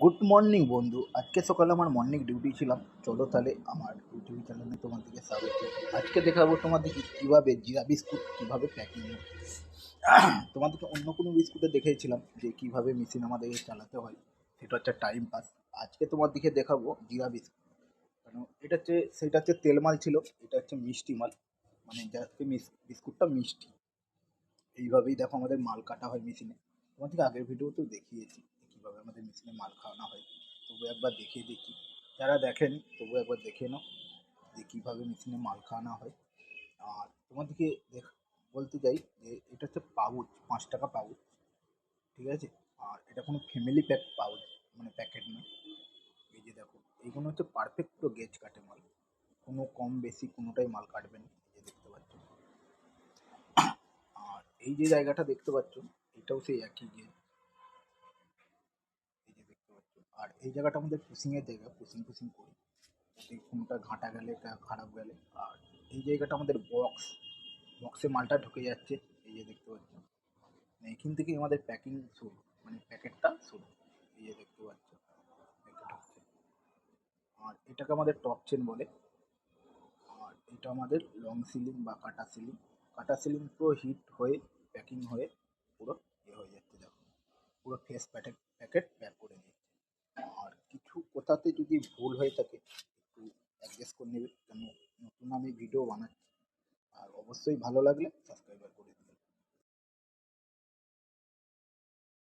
Good morning বন্ধু। আজকে সকালে আমার মর্নিং ডিউটি ছিলাম। চলো তাহলে আমার ইউটিউব চ্যানেলে তোমাদেরকে স্বাগত আজকে দেখাবো তোমাদেরকে কীভাবে জিরা বিস্কুট কীভাবে প্যাকিং তোমাদেরকে অন্য কোনো বিস্কুটে দেখেছিলাম যে কীভাবে মেশিন আমাদেরকে চালাতে হয়। সেটা হচ্ছে টাইম পাস আজকে তোমাদেরকে দেখাবো জিরা বিস্কুট। কারণ এটা হচ্ছে, সেটা হচ্ছে তেল মাল ছিল, এটা হচ্ছে মিষ্টি মাল। মানে যাতে বিস্কুটটা মিষ্টি। এইভাবেই দেখো আমাদের মাল কাটা হয় মেশিনে তোমাদেরকে আগের ভিডিওতেও দেখিয়েছি। কীভাবে আমাদের মেশিনে মাল খাওয়ানো হয়, তবু একবার দেখিয়ে দেখি যারা দেখেন, তবু একবার দেখে নাও যে কীভাবে মেশিনে মাল খাওয়ানো হয়। আর তোমাদেরকে দেখ, বলতে চাই যে এটা হচ্ছে পাউচ, পাঁচ টাকা পাউচ, ঠিক আছে? আর এটা কোনো ফ্যামিলি প্যাক পাউচ মানে প্যাকেট নয়। এই যে দেখো, এইগুলো হচ্ছে পারফেক্ট পুরো গেজ কাটে মাল। কোনো কম বেশি কোনোটাই মাল কাটবে না, এই যে দেখতে পাচ্ছ। আর এই যে জায়গাটা দেখতে পাচ্ছ, এটাও সেই একই গেজ এই যে দেখতে পাচ্ছ আর এই জায়গাটা আমাদের পুশিংয়ের জায়গা পুশিং পুশিং করি। যাতে কোনোটা ঘাঁটা গেলে কা- খারাপ গেলে। আর এই জায়গাটা আমাদের বক্স বক্সে মালটা ঢুকে যাচ্ছে। এই যে দেখতে পাচ্ছ। মানে এখান থেকেই আমাদের প্যাকিং শুরু। মানে প্যাকেটটা শুরু। এই যে দেখতে পাচ্ছ। আর এটাকে আমাদের টপ চেন বলে। আর এটা আমাদের লং সিলিং বা কাটা সিলিং কাটা সিলিং পুরো হিট হয়ে প্যাকিং হয়ে পুরো ইয়ে হয়ে যাচ্ছে, দেখো। পুরো ফেস প্যাকেট প্যাকেট প্যাক করে কোথাতে যদি ভুল হয়ে থাকে, একটু অ্যাডজাস্ট করে নেবে। কেন? নতুন আমি ভিডিও বানাচ্ছি। আর অবশ্যই ভালো লাগলে সাবস্ক্রাইবার করে